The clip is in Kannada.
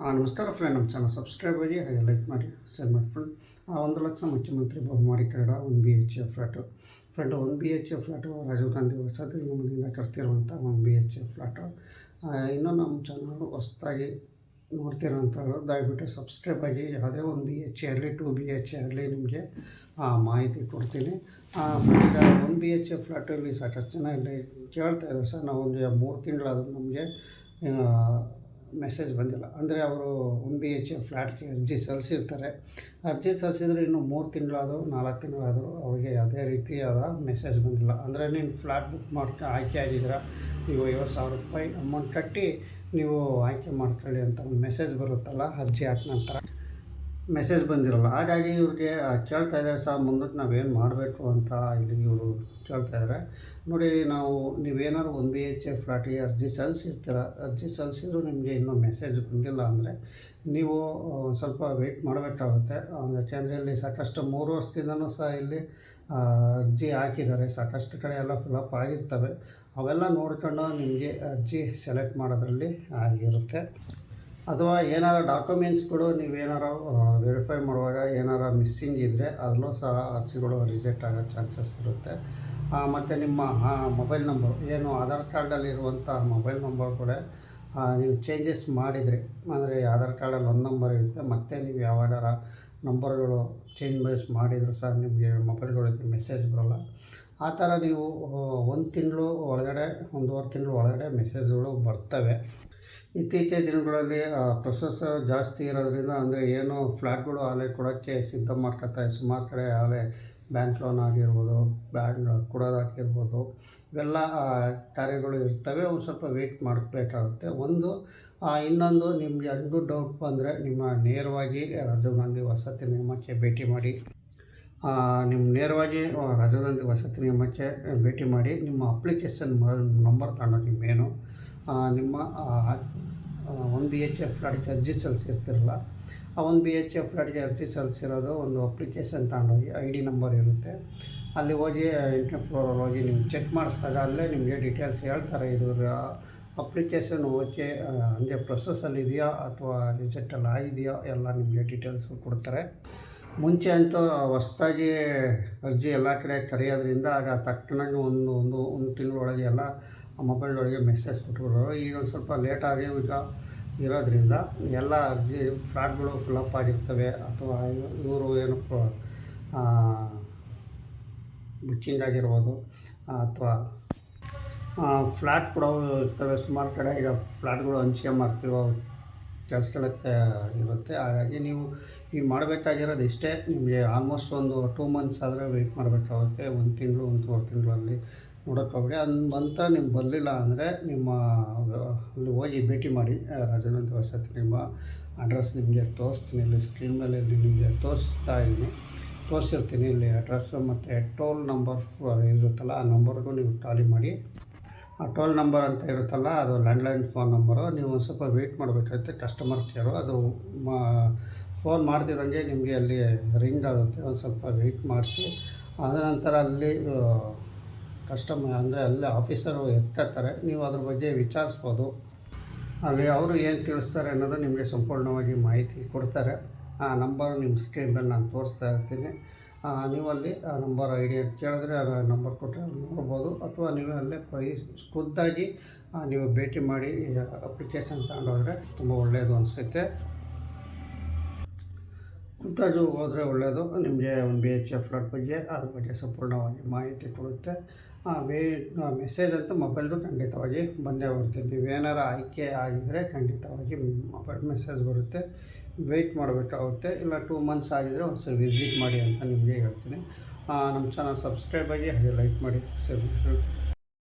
ನಮಸ್ಕಾರ ಫ್ರೆಂಡ್ ನಮ್ಮ ಚಾನಲ್ ಸಬ್ಸ್ಕ್ರೈಬ್ ಆಗಿ ಹಾಗೆ ಲೈಕ್ ಮಾಡಿ ಶೇರ್ ಮಾಡಿ ಫ್ರೆಂಡ್ ಆ, ಒಂದು ಲಕ್ಷ ಮುಖ್ಯಮಂತ್ರಿ ಬಹುಮಾರಿ Kannada one B H A flat friend one B H A flat Rajiv Gandhi ವಸತಿ ನಿಗಮದಿಂದ ಕಟ್ತಿರುವಂಥ one B H A flat ಇನ್ನೂ ನಮ್ಮ ಚಾನಲ್ ಹೊಸದಾಗಿ ನೋಡ್ತಿರೋಂಥವ್ರು ದಯವಿಟ್ಟು ಸಬ್ಸ್ಕ್ರೈಬ್ ಆಗಿ ಯಾವುದೇ ಒಂದು ಬಿ ಎಚ್ ಇರಲಿ ಟು ಬಿ ಎಚ್ ಇರಲಿ ನಿಮಗೆ ಮಾಹಿತಿ ಕೊಡ್ತೀನಿ. ಈಗ ಒಂದು ಬಿ ಎಚ್ ಎ ಫ್ಲಾಟಲ್ಲಿ ಸಾಕಷ್ಟು ಜನ ಇಲ್ಲಿ ಕೇಳ್ತಾ ಇದ್ದಾರೆ. ಸರ್ ನಾವು ಒಂದು ಮೂರು ತಿಂಗಳಾದರೂ ನಮಗೆ ಮೆಸೇಜ್ ಬಂದಿಲ್ಲ. ಅಂದರೆ ಅವರು ಒನ್ ಬಿ ಎಚ್ ಫ್ಲ್ಯಾಟ್ಗೆ ಅರ್ಜಿ ಸಲ್ಲಿಸಿರ್ತಾರೆ. ಅರ್ಜಿ ಸಲ್ಲಿಸಿದ್ರೆ ಇನ್ನು ಮೂರು ತಿಂಗಳಾದರೂ, ನಾಲ್ಕು ತಿಂಗಳಾದರೂ ಅವರಿಗೆ ಯಾವುದೇ ರೀತಿಯಾದ ಮೆಸೇಜ್ ಬಂದಿಲ್ಲ. ಅಂದರೆ ನೀನು ಫ್ಲ್ಯಾಟ್ ಬುಕ್ ಮಾಡ್ಕೊ, ಆಯ್ಕೆ ಆಗಿದ್ದೀರಾ? ನೀವು ಐವತ್ತು ಸಾವಿರ ರೂಪಾಯಿ ಅಮೌಂಟ್ ಕಟ್ಟಿ ನೀವು ಆಯ್ಕೆ ಮಾಡ್ಕೊಳ್ಳಿ ಅಂತ ಒಂದು ಮೆಸೇಜ್ ಬರುತ್ತಲ್ಲ ಅರ್ಜಿ ಹಾಕಿ ನಂತರ. ಮೆಸೇಜ್ ಬಂದಿರಲ್ಲ. ಹಾಗಾಗಿ ಇವ್ರಿಗೆ ಕೇಳ್ತಾ ಇದ್ದಾರೆ, ಸರ್, ಮುಂದಕ್ಕೆ ನಾವೇನು ಮಾಡಬೇಕು ಅಂತ ಇಲ್ಲಿ ಇವರು ಕೇಳ್ತಾ ಇದ್ದಾರೆ. ನೋಡಿ, ನಾವು, ನೀವೇನಾದ್ರು ಒನ್ ಬಿ ಎಚ್ ಎ ಫ್ಲಾಟಿಗೆ ಅರ್ಜಿ ಸಲ್ಲಿಸಿರ್ತೀರ? ಅರ್ಜಿ ಸಲ್ಲಿಸಿದ್ರು ನಿಮಗೆ ಇನ್ನೂ ಮೆಸೇಜ್ ಬಂದಿಲ್ಲ ಅಂದರೆ ನೀವು ಸ್ವಲ್ಪ ವೆಯ್ಟ್ ಮಾಡಬೇಕಾಗುತ್ತೆ. ಯಾಕೆಂದರೆ ಇಲ್ಲಿ ಸಾಕಷ್ಟು ಮೂರು ವರ್ಷದಿಂದನೂ ಸಹ ಇಲ್ಲಿ ಅರ್ಜಿ ಹಾಕಿದ್ದಾರೆ. ಸಾಕಷ್ಟು ಕಡೆ ಎಲ್ಲ ಫಿಲಪ್ ಆಗಿರ್ತವೆ. ಅವೆಲ್ಲ ನೋಡ್ಕೊಂಡು ನಿಮಗೆ ಅರ್ಜಿ ಸೆಲೆಕ್ಟ್ ಮಾಡೋದ್ರಲ್ಲಿ ಆಗಿರುತ್ತೆ. ಅಥವಾ ಏನಾರ ಡಾಕ್ಯುಮೆಂಟ್ಸ್ಗಳು ನೀವೇನಾರ ವೆರಿಫೈ ಮಾಡುವಾಗ ಏನಾರ ಮಿಸ್ಸಿಂಗ್ ಇದ್ದರೆ ಅದರಲ್ಲೂ ಸಹ ಅರ್ಜಿಗಳು ರಿಜೆಕ್ಟ್ ಆಗೋ ಚಾನ್ಸಸ್ ಇರುತ್ತೆ. ಮತ್ತು ನಿಮ್ಮ ಮೊಬೈಲ್ ನಂಬರ್ ಏನು ಆಧಾರ್ ಕಾರ್ಡಲ್ಲಿರುವಂಥ ಮೊಬೈಲ್ ನಂಬರ್ಗಳೇ ನೀವು ಚೇಂಜಸ್ ಮಾಡಿದರೆ, ಅಂದರೆ ಆಧಾರ್ ಕಾರ್ಡಲ್ಲಿ ಒಂದು ನಂಬರ್ ಇರುತ್ತೆ, ಮತ್ತು ನೀವು ಯಾವಾಗಾರ ನಂಬರ್ಗಳು ಚೇಂಜ್ ಬೈಸ್ ಮಾಡಿದರೂ ಸಹ ನಿಮಗೆ ಮೊಬೈಲ್ಗಳಿಗೆ ಮೆಸೇಜ್ ಬರೋಲ್ಲ. ಆ ಥರ ನೀವು ಒಂದು ತಿಂಗಳು ಒಳಗಡೆ, ಒಂದೂವರೆ ತಿಂಗಳು ಒಳಗಡೆ ಮೆಸೇಜ್ಗಳು ಬರ್ತವೆ. ಇತ್ತೀಚಿನ ದಿನಗಳಲ್ಲಿ ಪ್ರೊಸೆಸ್ ಜಾಸ್ತಿ ಇರೋದ್ರಿಂದ ಅಂದರೆ ಏನು ಫ್ಲ್ಯಾಟ್ಗಳು ಆಲೆ ಕೊಡೋಕ್ಕೆ ಸಿದ್ಧ ಮಾಡ್ಕೊತಾರೆ ಸುಮಾರು ಕಡೆ ಆಲೆ ಬ್ಯಾಂಕ್ ಲೋನ್ ಆಗಿರ್ಬೋದು ಬ್ಯಾಂಕ್ ಕೊಡೋದಾಗಿರ್ಬೋದು ಇವೆಲ್ಲ ಕಾರ್ಯಗಳು ಇರ್ತವೆ. ಒಂದು ಸ್ವಲ್ಪ ವೆಯ್ಟ್ ಮಾಡಬೇಕಾಗುತ್ತೆ. ಒಂದು ಇನ್ನೊಂದು ನಿಮಗೆ ಹಂಗು ಡೌಟ್ ಬಂದರೆ ನಿಮ್ಮ ನೇರವಾಗಿ ರಾಜೀವ್ ಗಾಂಧಿ ವಸತಿ ನಿಯಮಕ್ಕೆ ಭೇಟಿ ಮಾಡಿ ನಿಮ್ಮ ನೇರವಾಗಿ ರಾಜೀವ್ ಗಾಂಧಿ ವಸತಿ ನಿಯಮಕ್ಕೆ ಭೇಟಿ ಮಾಡಿ ನಿಮ್ಮ ಅಪ್ಲಿಕೇಶನ್ ನಂಬರ್ ತಗೊಂಡು ಮೇನು ಆ, ನಿಮ್ಮ ಒನ್ ಬಿ ಎಚ್ ಎಫ್ ಫ್ಲಾಟ್ಗೆ ಅರ್ಜಿ ಸಲ್ಲಿಸಿರ್ತಿರಲ್ಲ, ಆ ಒನ್ ಬಿ ಎಚ್ ಎಫ್ ಫ್ಲಾಟ್ಗೆ ಅರ್ಜಿ ಸಲ್ಲಿಸಿರೋದು ಒಂದು ಅಪ್ಲಿಕೇಶನ್ ತಗೊಂಡೋಗಿ ಐ ಡಿ ನಂಬರ್ ಇರುತ್ತೆ. ಅಲ್ಲಿ ಹೋಗಿ ಎಂಟನೇ ಫ್ಲೋರಲ್ಲಿ ಹೋಗಿ ನೀವು ಚೆಕ್ ಮಾಡಿಸಿದಾಗ ಅಲ್ಲೇ ನಿಮಗೆ ಡೀಟೇಲ್ಸ್ ಹೇಳ್ತಾರೆ, ಇದು ಅಪ್ಲಿಕೇಶನ್ ಓಕೆ ಅಂದರೆ ಪ್ರೊಸೆಸಲ್ಲಿ ಇದೆಯಾ ಅಥವಾ ರಿಜೆಕ್ಟಲ್ಲಿ ಆಗಿದೆಯಾ ಎಲ್ಲ ನಿಮಗೆ ಡೀಟೇಲ್ಸ್ ಕೊಡ್ತಾರೆ. ಮುಂಚೆ ಅಂತೂ ಹೊಸ್ದಾಗಿ ಅರ್ಜಿ ಎಲ್ಲ ಕಡೆ ಕರೆಯೋದ್ರಿಂದ ಆಗ ತಕ್ಷಣ ಒಂದು ಒಂದು ಒಂದು ತಿಂಗಳೊಳಗೆ ಎಲ್ಲ ಮೊಬೈಲ್ನೊಳಗೆ ಮೆಸೇಜ್ ಕೊಟ್ಬಿಡೋರು. ಈಗ ಒಂದು ಸ್ವಲ್ಪ ಲೇಟಾಗಿ ಈಗ ಇರೋದ್ರಿಂದ ಎಲ್ಲ ಅರ್ಜಿ ಫ್ಲಾಟ್ಗಳು ಫಿಲಪ್ ಆಗಿರ್ತವೆ. ಅಥವಾ ಇವರು ಏನು ಬುಕ್ಕಿಂಗ್ ಆಗಿರ್ಬೋದು. ಅಥವಾ ಫ್ಲ್ಯಾಟ್ ಕೂಡ ಇರ್ತವೆ. ಸುಮಾರು ಕಡೆ ಈಗ ಫ್ಲ್ಯಾಟ್ಗಳು ಹಂಚಿಕೆ ಮಾಡ್ತಿರೋ ಕೆಲಸಗಳಕ್ಕೆ ಇರುತ್ತೆ. ಹಾಗಾಗಿ ನೀವು ಈಗ ಮಾಡಬೇಕಾಗಿರೋದು ಇಷ್ಟೇ. ನಿಮಗೆ ಆಲ್ಮೋಸ್ಟ್ ಒಂದು ಟೂ ಮಂತ್ಸ್ ಆದರೆ ವೆಯ್ಟ್ ಮಾಡಬೇಕಾಗುತ್ತೆ. ಒಂದು ತಿಂಗಳು ಒಂದೂವರೆ ತಿಂಗಳಲ್ಲಿ ನೋಡೋಕ್ಕೋಗ್ಬೇಡಿ ಅದು ಅಂತ ನಿಮ್ಗೆ ಬರಲಿಲ್ಲ ಅಂದರೆ ನಿಮ್ಮ, ಅಲ್ಲಿ ಹೋಗಿ ಭೇಟಿ ಮಾಡಿ. ರಾಜನಂದ ವಸತಿ ನಿಮ್ಮ ಅಡ್ರೆಸ್ ನಿಮಗೆ ತೋರಿಸ್ತೀನಿ. ಇಲ್ಲಿ ಸ್ಕ್ರೀನ್ ಮೇಲೆ ನಿಮಗೆ ತೋರಿಸ್ತಾ ಇದ್ದೀನಿ. ತೋರಿಸಿರ್ತೀನಿ ಇಲ್ಲಿ ಅಡ್ರೆಸ್ ಮತ್ತು ಟೋಲ್ ನಂಬರ್ ಇರುತ್ತಲ್ಲ, ಆ ನಂಬರ್ಗೂ ನೀವು ಟಾಲಿ ಮಾಡಿ. ಆ ಟೋಲ್ ನಂಬರ್ ಅಂತ ಇರುತ್ತಲ್ಲ, ಅದು ಲ್ಯಾಂಡ್ಲೈನ್ ಫೋನ್ ನಂಬರು. ನೀವು ಒಂದು ಸ್ವಲ್ಪ ವೆಯ್ಟ್ ಮಾಡಬೇಕಾಗುತ್ತೆ ಕಸ್ಟಮರ್ ಕೇರು ಅದು ಮಾ, ಫೋನ್ ಮಾಡ್ತಿದ್ದಂಗೆ ನಿಮಗೆ ಅಲ್ಲಿ ರಿಂಗ್ ಆಗುತ್ತೆ. ಒಂದು ಸ್ವಲ್ಪ ವೆಯ್ಟ್ ಮಾಡಿಸಿ. ಅದ ನಂತರ ಅಲ್ಲಿ ಕಸ್ಟಮರ್ ಅಂದರೆ ಅಲ್ಲೇ ಆಫೀಸರು ಎತ್ತಾರೆ ನೀವು ಅದ್ರ ಬಗ್ಗೆ ವಿಚಾರಿಸ್ಬೋದು. ಅಲ್ಲಿ ಅವರು ಏನು ತಿಳಿಸ್ತಾರೆ ಅನ್ನೋದು ನಿಮಗೆ ಸಂಪೂರ್ಣವಾಗಿ ಮಾಹಿತಿ ಕೊಡ್ತಾರೆ. ಆ ನಂಬರ್ ನಿಮ್ಮ ಸ್ಕ್ರೀನ್ ಮೇಲೆ ನಾನು ತೋರಿಸ್ತಾ ಇರ್ತೀನಿ. ನೀವಲ್ಲಿ ಆ ನಂಬರ್ ಐ ಡಿ ಕೇಳಿದ್ರೆ ಆ ನಂಬರ್ ಕೊಟ್ಟರೆ ನೋಡ್ಬೋದು. ಅಥವಾ ನೀವು ಅಲ್ಲೇ ಪೈ ಖುದ್ದಾಗಿ ನೀವು ಭೇಟಿ ಮಾಡಿ ಅಪ್ಲಿಕೇಶನ್ ತಗೊಂಡೋದ್ರೆ ತುಂಬ ಒಳ್ಳೆಯದು ಅನಿಸುತ್ತೆ. ಖುದ್ದಾಗಿ ಹೋದರೆ ಒಳ್ಳೆಯದು ನಿಮಗೆ ಒಂದು ಬಿ ಎಚ್ ಎಫ್ ಫ್ಲಾಟ್ ಬಗ್ಗೆ ಅದ್ರ ಬಗ್ಗೆ ಸಂಪೂರ್ಣವಾಗಿ ಮಾಹಿತಿ ಕೊಡುತ್ತೆ. ವೇ ಮೆಸೇಜ್ ಅಂತೂ ಮೊಬೈಲ್ದು ಖಂಡಿತವಾಗಿ ಬಂದೇ ಬರುತ್ತೆ. ನೀವೇನಾರ ಆಯ್ಕೆ ಆಗಿದರೆ ಖಂಡಿತವಾಗಿ ಮೊಬೈಲ್ ಮೆಸೇಜ್ ಬರುತ್ತೆ. ವೆಯ್ಟ್ ಮಾಡಬೇಕಾಗುತ್ತೆ. ಇಲ್ಲ ಟೂ ಮಂತ್ಸ್ ಆಗಿದರೆ ಒಂದ್ಸರಿ ವಿಸಿಟ್ ಮಾಡಿ ಅಂತ ನಿಮಗೆ ಹೇಳ್ತೀನಿ. ನಮ್ಮ ಚಾನಲ್ ಸಬ್ಸ್ಕ್ರೈಬ್ ಆಗಿ ಹಾಗೆ ಲೈಕ್ ಮಾಡಿ. ಮಾಡಿ